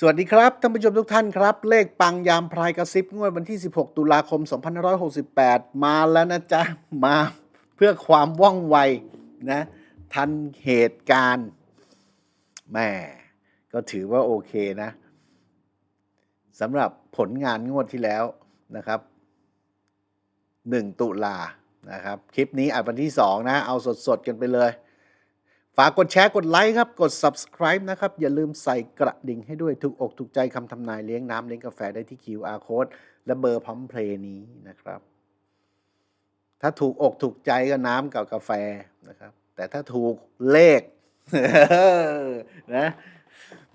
สวัสดีครับท่านผู้ชมทุกท่านครับ เลขปังยามพรายกระซิบงวดวันที่ 16 ตุลาคม 2568 มาแล้วนะจ๊ะ มาเพื่อความว่องไวนะทันเหตุการณ์แม่ก็ถือว่าโอเคนะสำหรับผลงานงวดที่แล้วนะครับ 1 ตุลานะครับ คลิปนี้อัดวันที่ 2 นะ เอาสดๆกันไปเลย ฝากกดแชร์กดไลค์ครับ กด subscribe นะครับ อย่าลืมใส่กระดิ่งให้ด้วยถูกอกถูกใจคำทำนายเลี้ยงน้ำเลี้ยงกาแฟได้ที่ QR code และเบอร์พร้อมเพลย์นี้นะครับ ถ้าถูกอกถูกใจก็น้ำกับกาแฟนะครับ แต่ถ้าถูกเลขนะ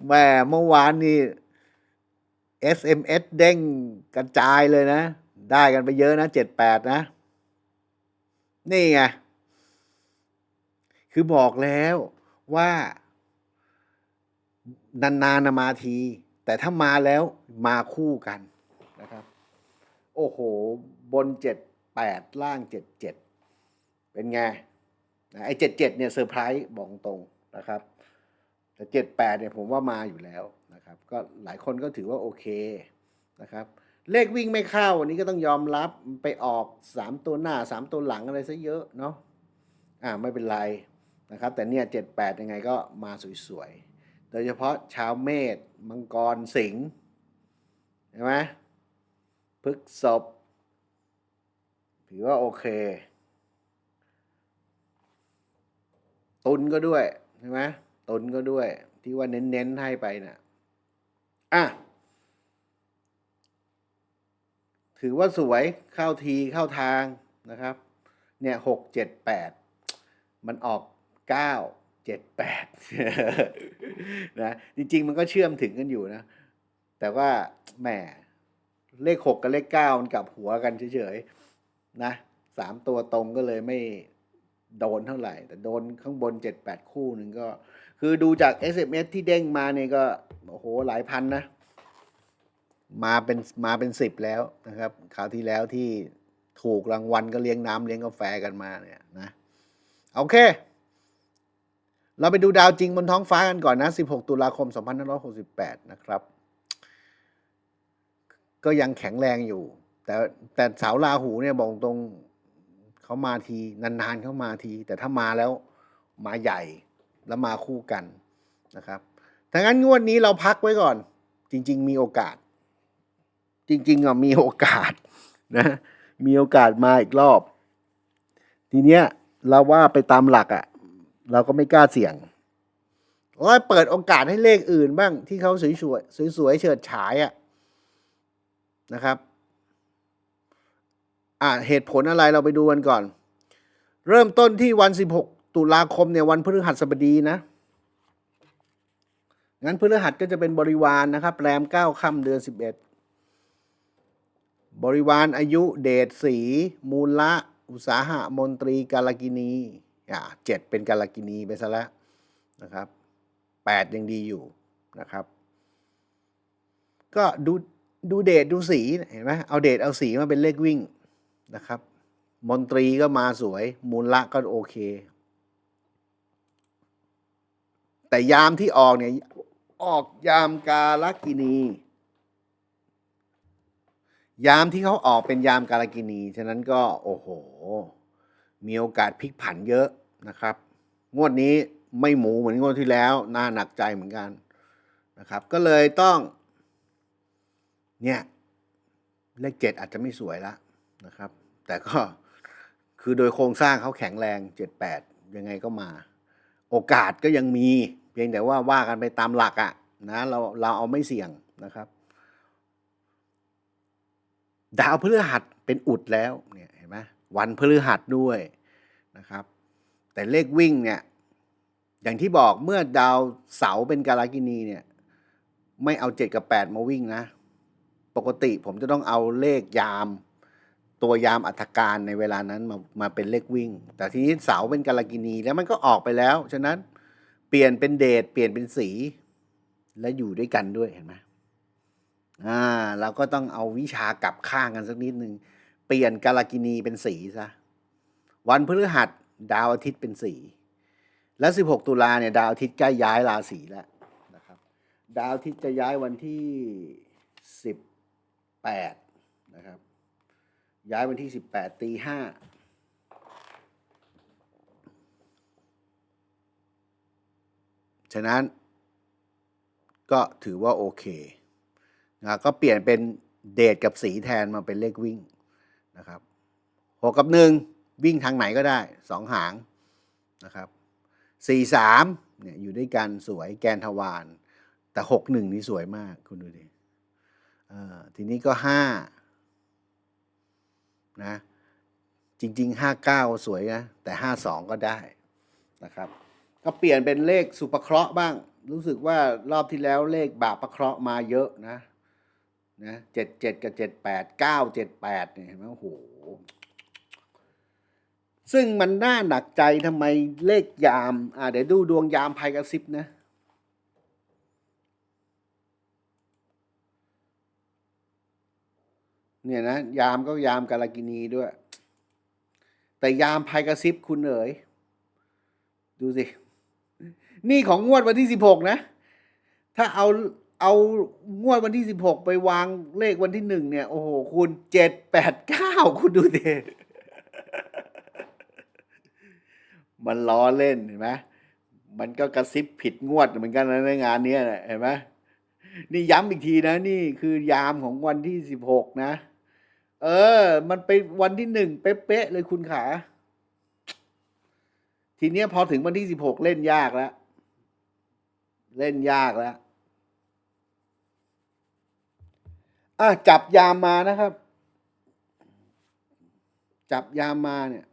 แหม่เมื่อวานนี่ SMS เด้งกระจายเลยนะ ได้กันไปเยอะนะ78นะ นี่ไง คือบอกแล้วว่านานๆนมาที แต่ถ้ามาแล้วมาคู่กันนะครับ โอ้โห บนเจ็ดแปดล่างเจ็ดเจ็ดเป็นไงไอ้เจ็ดเจ็ดเนี่ยเซอร์ไพรส์บอกตรงนะครับ แต่เจ็ดแปดเนี่ยผมว่ามาอยู่แล้วนะครับ ก็หลายคนก็ถือว่าโอเคนะครับ เลขวิ่งไม่เข้าวันนี้ก็ต้องยอมรับไปออกสามตัวหน้าสามตัวหลังอะไรซะเยอะเนาะอ่าไม่เป็นไร นะครับ แต่เนี่ยเจ็ดแปดยังไงก็มาสวยๆ โดยเฉพาะชาวเมษมังกรสิงห์เห็นไหมพฤกษบถือว่าโอเค ตุนก็ด้วยใช่ไหมตุนก็ด้วยที่ว่าเน้นๆให้ไปนะ่ะอะถือว่าสวยเข้าทีเข้าทางนะครับ เนี่ยหกเจ็ดแปดมันออก เก้าเจ็ดแปดนะจริง ๆ มันก็เชื่อมถึงกันอยู่นะ แต่ว่าแหมเลขหกกับเลขเก้ามันกลับหัวกันเฉยๆนะสามตัวตรงก็เลยไม่โดนเท่าไหร่ แต่โดนข้างบนเจ็ดแปดคู่หนึ่งก็ คือดูจาก SMS ที่เด้งมาเนี่ยก็ โอ้โห หลายพันนะ มาเป็นมาเป็นสิบแล้วนะครับคราวที่แล้วที่ถูกรางวัลก็เลี้ยงน้ำเลี้ยงกาแฟกันมาเนี่ยนะ โอเค เราไปดูดาวจริงบนท้องฟ้ากันก่อนนะ 16 ตุลาคม 2568 นะครับ ก็ยังแข็งแรงอยู่ แต่แต่สาวราหูเนี่ยบอกตรงเขามาทีนานๆเขามาที แต่ถ้ามาแล้วมาใหญ่แล้วมาคู่กันนะครับถ้างั้นงวดนี้เราพักไว้ก่อน จริง ๆ มีโอกาส จริงๆอะมีโอกาสนะมีโอกาสมาอีกรอบ ทีเนี้ยเราว่าไปตามหลักอะ เราก็ไม่กล้าเสี่ยงว่าเปิดโอกาสให้เลขอื่นบ้าง ที่เขาสวยๆสวยๆเฉิดฉายอะนะครับ อ่าเหตุผลอะไรเราไปดูกันก่อน เริ่มต้นที่วัน 16 ตุลาคมเนี่ยวันพฤหัสบดีนะงั้นพฤหัสก็จะเป็นบริวารนะครับแรมเก้าค่ำเดือนสิบเอ็ดบริวารอายุเดชสี มูลละ อุตสาหะมนตรีกาลกินี อ่าเจ็ดเป็นกาลกินีไปซะแล้วนะครับแปดยังดีอยู่นะครับ ก็ดูดูเดชดูสีเห็นไหมเอาเดชเอาสีมาเป็นเลขวิ่งนะครับ มนตรีก็มาสวย มูลละก็โอเค แต่ยามที่ออกเนี่ยออกยามกาลกินี ยามที่เขาออกเป็นยามกาลกินี ฉะนั้นก็โอ้โห มีโอกาสพลิกผันเยอะ นะครับ งวดนี้ไม่หมูเหมือนงวดที่แล้วน่าหนักใจเหมือนกันนะครับ ก็เลยต้อง เนี่ย เลขเจ็ดอาจจะไม่สวยละนะครับ แต่ก็คือโดยโครงสร้างเขาแข็งแรงเจ็ดแปดยังไงก็มา โอกาสก็ยังมี เพียงแต่ว่าว่ากันไปตามหลักอะนะเราเราเอาไม่เสี่ยงนะครับ ดาวพฤหัสเป็นอุดแล้วเนี่ยเห็นไหมวันพฤหัสด้วยนะครับ แต่เลขวิ่งเนี่ย อย่างที่บอกเมื่อดาวเสาเป็นกาลากินีเนี่ย ไม่เอาเจ็ดกับแปดมาวิ่งนะ ปกติผมจะต้องเอาเลขยาม ตัวยามอัฐการในเวลานั้นมามาเป็นเลขวิ่ง แต่ทีนี้เสาเป็นกาลากินีแล้วมันก็ออกไปแล้ว ฉะนั้นเปลี่ยนเป็นเดทเปลี่ยนเป็นสี และอยู่ด้วยกันด้วยเห็นไหมอ่าเราก็ต้องเอาวิชากลับข้างกันสักนิดหนึ่งเปลี่ยนกาลกินีเป็นสีซะวันพฤหัส ดาวอาทิตย์เป็นสีและ 16 ตุลาเนี่ยดาวอาทิตย์ใกล้ย้ายราศีแล้วนะครับ ดาวอาที่จะย้ายวันที่สิบแปดนะครับ ย้ายวันที่สิบแปดตีห้าฉะนั้นก็ถือว่าโอเคนะก็เปลี่ยนเป็นเดทกับสีแทนมาเป็นเลขวิ่งนะครับหกกับหนึ่ง วิ่งทางไหนก็ได้สองหางนะครับสี่สามเนี่ยอยู่ด้วยกันสวยแกนทวารแต่หกหนึ่งนี่สวยมากคุณดูดิทีนี้ก็ห้านะจริงๆห้าเก้าสวยนะแต่ห้าสองก็ได้นะครับ ก็เปลี่ยนเป็นเลขสุปเคราะห์บ้าง รู้สึกว่ารอบที่แล้วเลขบาปประเคราะห์มาเยอะนะนะเจ็ดเจ็ดกับเจ็ดแปดเก้าเจ็ดแปดเนี่ยเห็นไหมโอ้โห ซึ่งมันน่าหนักใจทำไมเลขยาม อ่าเดี๋ยวดูดวงยามภัยกระซิบนะ เนี่ยนะ ยามก็ยามกาลกินีด้วย แต่ยามภัยกระซิบคุณเอ๋ย ดูสิ นี่ของงวดวันที่สิบหกนะ ถ้าเอาเอางวดวันที่สิบหกไปวางเลขวันที่หนึ่งเนี่ย โอ้โห คุณเจ็ดแปดเก้าคุณดูดิ มันล้อเล่นเห็นไหมมันก็กระซิบผิดงวดเหมือนกันนะในงานเนี้ยนะเห็นไหมนี่ย้ำอีกทีนะ นี่คือยามของวันที่สิบหกนะ เออ มันไปวันที่หนึ่งเป๊ะๆเลยคุณขา ทีเนี้ยพอถึงวันที่สิบหกเล่นยากแล้ว เล่นยากแล้วอะจับยามมานะครับ จับยามมาเนี่ย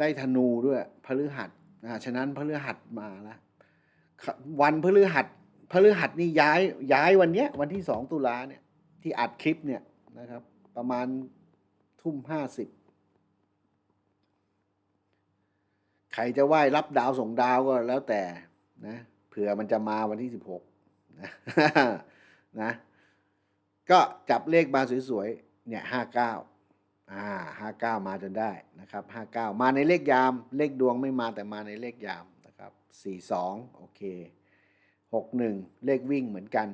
ได้ธนูด้วยพฤหัสอ่าฉะนั้นพฤหัสมาแล้ววันพฤหัสพฤหัสนี่ย้ายย้ายวันเนี้ยวันที่สองตุลาเนี่ยที่อัดคลิปเนี่ยนะครับ ประมาณทุ่มห้าสิบใครจะไหว้รับดาวส่งดาวก็แล้วแต่นะเผื่อมันจะมาวันที่สิบหกนะนะ ก็จับเลขมาสวยๆเนี่ยห้าเก้า อ่าห้าเก้ามาจนได้นะครับห้าเก้ามาในเลขยาม เลขดวงไม่มาแต่มาในเลขยามนะครับสี่สองโอเคหกหนึ่งเลขวิ่งเหมือนกัน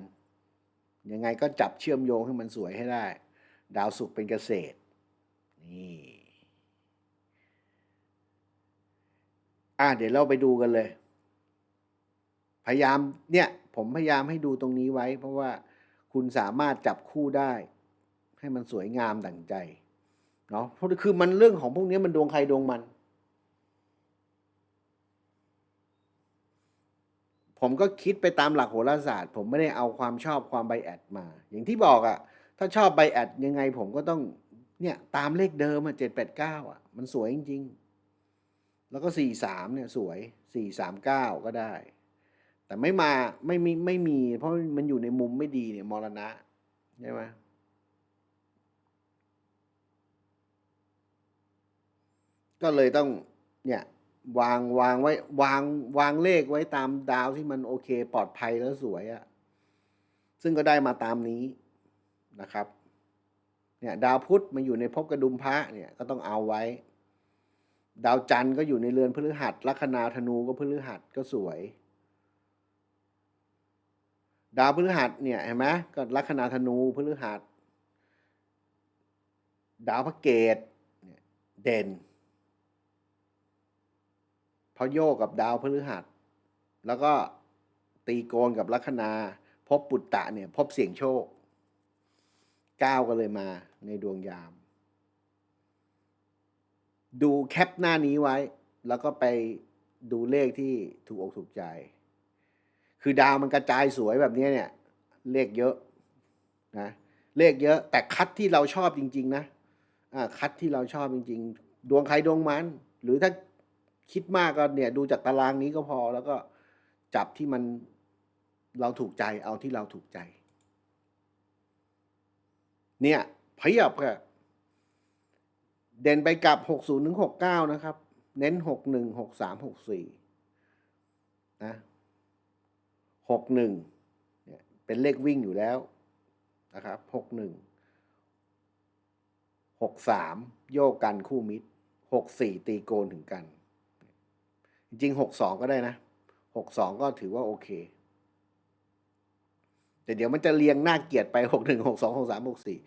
ยังไงก็จับเชื่อมโยงให้มันสวยให้ได้ ดาวศุกเป็นเกษตร นี่ อ่าเดี๋ยวเราไปดูกันเลย พยายามเนี่ยผมพยายามให้ดูตรงนี้ไว้ เพราะว่าคุณสามารถจับคู่ได้ ให้มันสวยงามดั่งใจ เนาะเพราะคือมันเรื่องของพวกนี้มันดวงใครดวงมัน ผมก็คิดไปตามหลักโหราศาสตร์ ผมไม่ได้เอาความชอบความไบแอดมา อย่างที่บอกอะ่ะถ้าชอบไบแอดยังไงผมก็ต้องเนี่ยตามเลขเดิมอะเจ็ดแปดเก้าอะมันสวยจริง ๆ แล้วก็สี่สามเนี่ยสวยสี่สามเก้าก็ได้ แต่ไม่มาไม่มีไม่มี เพราะมันอยู่ในมุมไม่ดีเนี่ยมรณะใช่ไหม ก็เลยต้องเนี่ยวางวางไว้วางวางเลขไว้ตามดาวที่มันโอเค ปลอดภัยแล้วสวยอะซึ่งก็ได้มาตามนี้นะครับเนี่ยดาวพุธมันอยู่ในภพกระดุมพระเนี่ยก็ต้องเอาไว้ ดาวจันทร์ก็อยู่ในเรือนพฤหัสลัคนาธนูก็พฤหัสก็สวย ดาวพฤหัสเนี่ยเห็นไหมก็ลัคนาธนูพฤหัส ดาวพระเกตเนี่ยเด่น พราะโยกกับดาวพฤหัส แล้วก็ตีโกนกับลัคนาพบปุตตะเนี่ยพบเสี่ยงโชคก้าวก็เลยมาในดวงยาม ดูแคปหน้านี้ไว้ แล้วก็ไปดูเลขที่ถูกอกถูกใจ คือดาวมันกระจายสวยแบบนี้เนี่ย เลขเยอะนะเลขเยอะ แต่คัดที่เราชอบจริง ๆ นะอ่าคัดที่เราชอบจริง ๆ ดวงใครดวงมัน หรือถ้า คิดมากก็เนี่ยดูจากตารางนี้ก็พอ แล้วก็จับที่มันเราถูกใจเอาที่เราถูกใจ เนี่ยพยับค่ะเด่นไปกับหกศูนย์ถึงหกเก้านะครับ เน้นหกหนึ่งหกสามหกสี่นะหกหนึ่งเนี่ยเป็นเลขวิ่งอยู่แล้วนะครับหกหนึ่งหกสามโยกกันคู่มิตรหกสี่ตีโกนถึงกัน จริงหกสองก็ได้นะหกสองก็ถือว่าโอเค แต่เดี๋ยวมันจะเรียงหน้าเกียรติไปหกหนึ่งหกสองหกสามหกสี่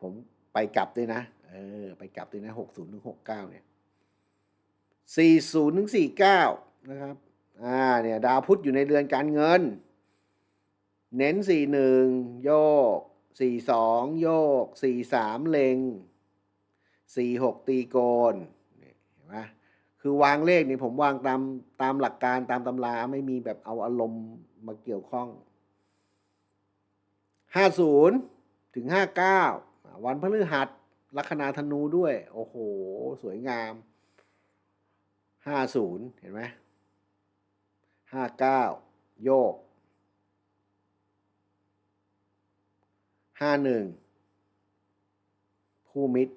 ผมไปกลับด้วยนะ เออ ไปกลับด้วยนะหกศูนย์ถึงหกเก้าเนี่ยสี่ศูนย์ถึงสี่เก้านะครับ อ่า เนี่ย ดาวพุธอยู่ในเรือนการเงิน เน้นสี่หนึ่งโยกสี่สองโยกสี่สามเล็งสี่หกตีโกนเห็นไหม คือวางเลขนี่ผมวางตามตามหลักการตามตำราไม่มีแบบเอาอารมณ์มาเกี่ยวข้องห้าศูนย์ถึงห้าเก้าวันพฤหัสลัคนาธนูด้วย โอ้โห สวยงามห้าศูนย์เห็นไหมห้าเก้าโยกห้าหนึ่งคู่มิตร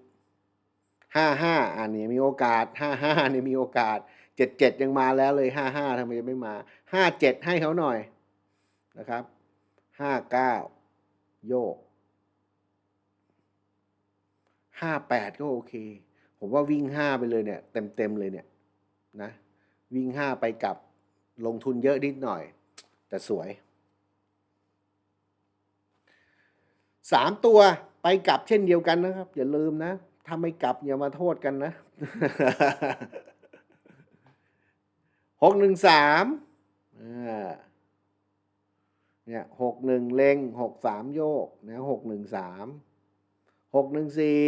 ห้าห้าอันนี้มีโอกาสห้าห้านี่มีโอกาสเจ็ดเจ็ดยังมาแล้วเลยห้าห้าทำไมจะไม่มาห้าเจ็ดให้เขาหน่อยนะครับห้าเก้าโยกห้าแปดก็โอเค ผมว่าวิ่งห้าไปเลยเนี่ยเต็มเต็มๆเลยเนี่ยนะวิ่งห้าไปกลับลงทุนเยอะนิดหน่อย แต่สวยสามตัวไปกลับเช่นเดียวกันนะครับ อย่าลืมนะ ถ้าไม่กลับอย่ามาโทษกันนะหกหนึ่งสามเนี่ยหกหนึ่งเลงหกสามโยกนะหกหนึ่งสามหกหนึ่งสี่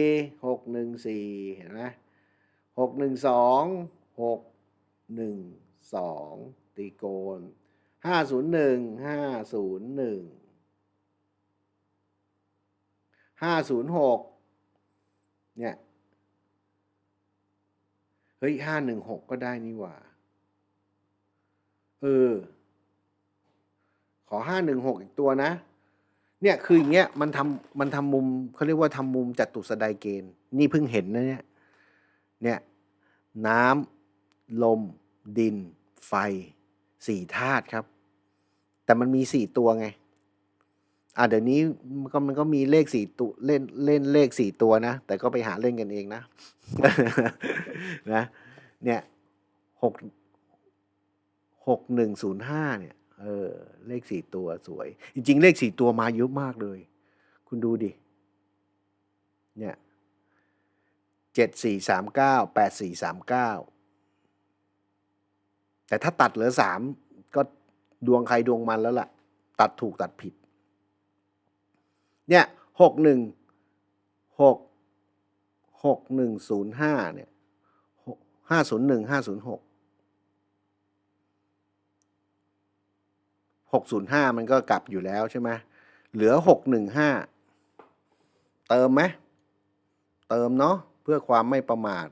หกหนึ่งสี่เห็นไหมหกหนึ่งสองหกหนึ่งสองตีโกนห้าศูนย์หนึ่งห้าศูนย์หนึ่งห้าศูนย์หก เนี่ยเฮ้ยห้าหนึ่งหกก็ได้นี่หว่า เออ ขอห้าหนึ่งหกอีกตัวนะ เนี่ยคืออย่างเงี้ยมันทำมันทำมุมเขาเรียกว่าทำมุมจัตุสดายเกณฑ์ นี่เพิ่งเห็นนะเนี่ย เนี่ย น้ำลม ดิน ไฟสี่ธาตุครับ แต่มันมีสี่ตัวไง อ่าเดี๋ยวนี้มันก็มันก็มีเลขสี่ตัวเล่นเล่นเลขสี่ตัวนะ แต่ก็ไปหาเล่นกันเองนะนะเนี่ยหกหกหนึ่งศูนย์ห้าเนี่ยเออเลขสี่ตัวสวย จริง ๆ เลขสี่ตัวมาเยอะมากเลย คุณดูดิเนี่ยเจ็ดสี่สามเก้าแปดสี่สามเก้าแต่ถ้าตัดเหลือสามก็ดวงใครดวงมันแล้วล่ะ ตัดถูกตัดผิด เนี่ยหกหนึ่งหกหกหนึ่งศูนย์ห้าเนี่ยห้าศูนย์หนึ่งห้าศูนย์หกหกศูนย์ห้ามันก็กลับอยู่แล้วใช่ไหมเหลือหกหนึ่งห้าเติมไหมเติมเนาะเพื่อความไม่ประมาท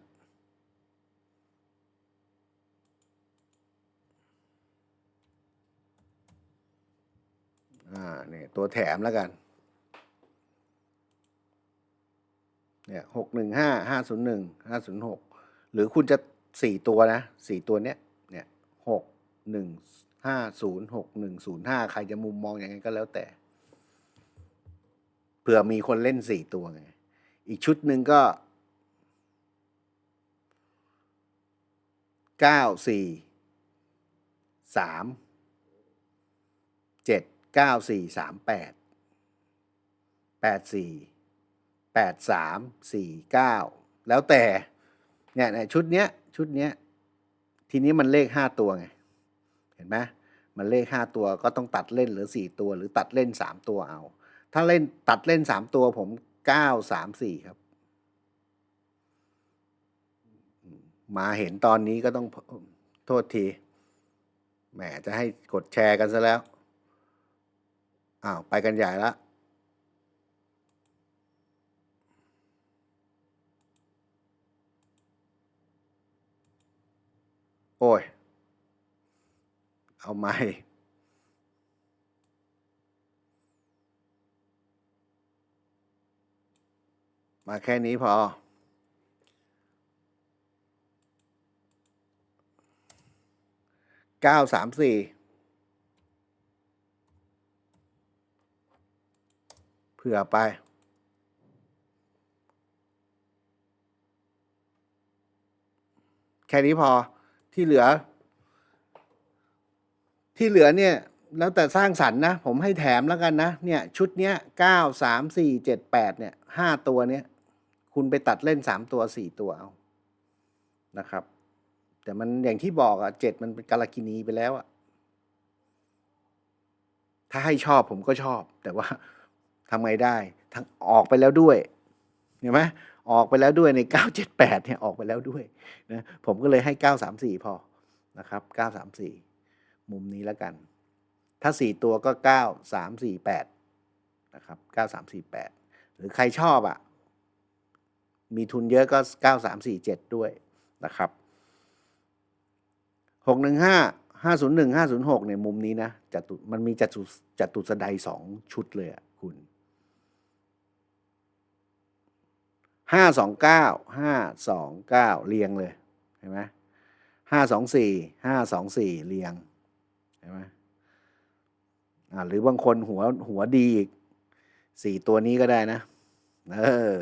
อ่าเนี่ยตัวแถมแล้วกัน เนี่ยหกหนึ่งห้าห้าศูนย์หนึ่งห้าศูนย์หกหรือคุณจะสี่ตัวนะสี่ตัวเนี้ยเนี่ยหกหนึ่งห้าศูนย์หกหนึ่งศูนย์ห้าใครจะมุมมองอย่างไงก็แล้วแต่ เผื่อมีคนเล่นสี่ตัวไง อีกชุดหนึ่งก็เก้าสี่สามเจ็ดเก้าสี่สามแปดแปดสี่ แปดสามสี่เก้าแล้วแต่เนี่ยเนี่ยชุดเนี้ยชุดเนี้ยทีนี้มันเลขห้าตัวไง เห็นไหมมันเลขห้าตัวก็ต้องตัดเล่นเหลือสี่ตัวหรือตัดเล่นสามตัวเอา ถ้าเล่นตัดเล่นสามตัวผมเก้าสามสี่ครับ มาเห็นตอนนี้ก็ต้องโทษทีแหมจะให้กดแชร์กันซะแล้วอ้าวไปกันใหญ่ละ โอ้ย เอาไม่มาแค่นี้พอ เก้าสามสี่เผื่อไป แค่นี้พอ ที่เหลือ ที่เหลือเนี่ยแล้วแต่สร้างสรรค์นะ ผมให้แถมแล้วกันนะ เนี่ยชุดเนี้ยเก้าสามสี่เจ็ดแปดเนี่ยห้าตัวเนี้ยคุณไปตัดเล่นสามตัวสี่ตัวเอานะครับ แต่มันอย่างที่บอกอะเจ็ดมันเป็นกาลกินีไปแล้วอะถ้าให้ชอบผมก็ชอบ แต่ว่าทำไงได้ทั้งออกไปแล้วด้วยเห็นไหม ออกไปแล้วด้วยในเก้าเจ็ดแปดเนี่ยออกไปแล้วด้วยนะผมก็เลยให้เก้าสามสี่พอนะครับเก้าสามสี่มุมนี้แล้วกัน ถ้าสี่ตัวก็เก้าสามสี่แปดนะครับเก้าสามสี่แปดหรือใครชอบอะ มีทุนเยอะก็เก้าสามสี่เจ็ดด้วยนะครับหกหนึ่งห้าห้าศูนย์หนึ่งห้าศูนย์หกเนี่ยมุมนี้นะจัตุมันมีจัตุจัตุสดายสองชุดเลยอะคุณ ห้าสองเก้าห้าสองเก้าเรียงเลยเห็นไหมห้าสองสี่ห้าสองสี่เรียงเห็นไหมอ่าหรือบางคนหัวหัวดีอีกสี่ตัวนี้ก็ได้นะเออ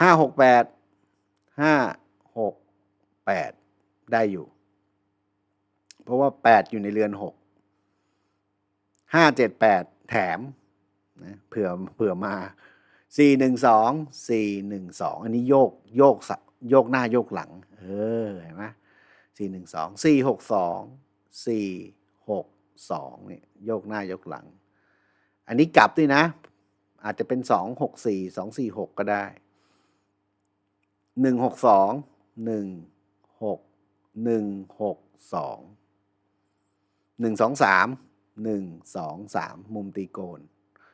ห้าหกแปดห้าหกแปดได้อยู่ เพราะว่าแปดอยู่ในเรือนหกห้าเจ็ดแปดแถม นะเผื่อเผื่อมาสี่หนึ่งสองสี่หนึ่งสองอันนี้โยกโยกสโยกหน้าโยกหลัง เออเห็นไหมสี่หนึ่งสองสี่หกสองสี่หกสองเนี่ยโยกหน้าโยกหลัง อันนี้กลับด้วยนะ อาจจะเป็นสองหกสี่สองสี่หกก็ได้หนึ่งหกสองหนึ่งหกหนึ่งหกสองหนึ่งสองสามหนึ่งสองสามมุมตีโกน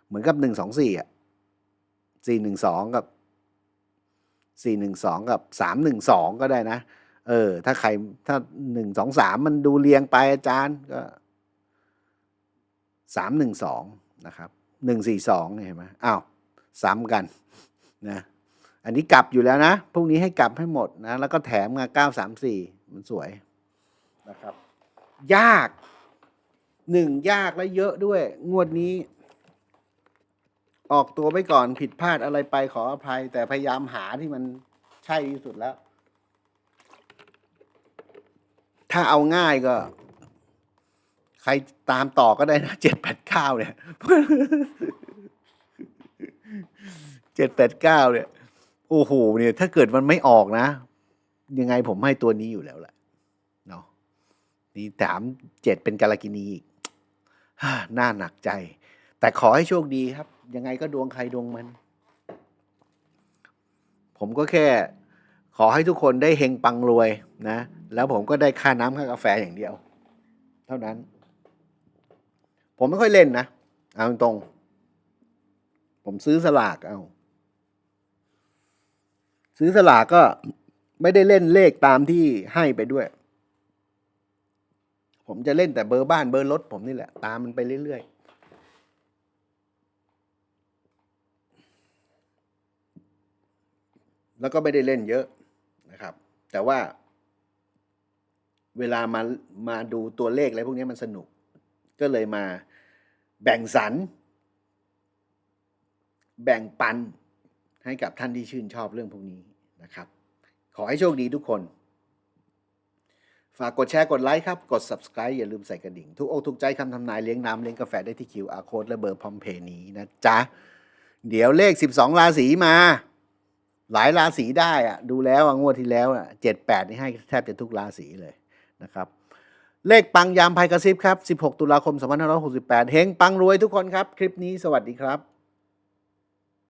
เหมือนกับหนึ่งสองสี่อะสี่หนึ่งสองกับสี่หนึ่งสองกับสามหนึ่งสองก็ได้นะ เออ ถ้าใครถ้าหนึ่งสองสามมันดูเรียงไปอาจารย์ก็สามหนึ่งสองนะครับหนึ่งสี่สองเห็นไหมอ้าวซ้ำกันนะอันนี้กลับอยู่แล้วนะ พวกนี้ให้กลับให้หมดนะ แล้วก็แถมมาเก้าสามสี่มันสวยนะครับ ยากหนึ่งยากและเยอะด้วย งวดนี้ ออกตัวไปก่อนผิดพลาดอะไรไปขออภัย แต่พยายามหาที่มันใช่ที่สุดแล้ว ถ้าเอาง่ายก็ ใครตามต่อก็ได้นะเจ็ดแปดเก้าเนี่ยเจ็ดแปดเก้าเนี่ย โอ้โหเนี่ย ถ้าเกิดมันไม่ออกนะ ยังไงผมให้ตัวนี้อยู่แล้วแหละเนาะนี่ถามเจ็ดเป็นกาลกินีอีกน่าหนักใจ แต่ขอให้โชคดีครับ ยังไงก็ดวงใครดวงมัน ผมก็แค่ ขอให้ทุกคนได้เฮงปังรวยนะ แล้วผมก็ได้ค่าน้ำค่ากาแฟอย่างเดียว เท่านั้น ผมไม่ค่อยเล่นนะ เอาตรง ผมซื้อสลากเอา ซื้อสลากก็ไม่ได้เล่นเลขตามที่ให้ไปด้วย ผมจะเล่นแต่เบอร์บ้านเบอร์รถผมนี่แหละ ตามมันไปเรื่อยๆ แล้วก็ไม่ได้เล่นเยอะนะครับ แต่ว่า เวลามามาดูตัวเลขอะไรพวกนี้มันสนุก ก็เลยมาแบ่งสรรแบ่งปันให้กับท่านที่ชื่นชอบเรื่องพวกนี้นะครับ ขอให้โชคดีทุกคน ฝากกดแชร์กดไลค์ครับ กด subscribe อย่าลืมใส่กระดิ่ง ทุกอกทุกใจคำทำนายเลี้ยงน้ำเลี้ยงกาแฟได้ที่ QR code และเบอร์พอมเพย์นี้นะจ๊ะ เดี๋ยวเลข 12 ราศีมา หลายราศีได้อะดูแล้วงวดที่แล้วอะ78นี่ให้แทบจะทุกราศีเลยนะครับ เลขปังยามภัยกระซิบครับ 16 ตุลาคม 2568 เฮงปังรวยทุกคนครับ คลิปนี้สวัสดีครับ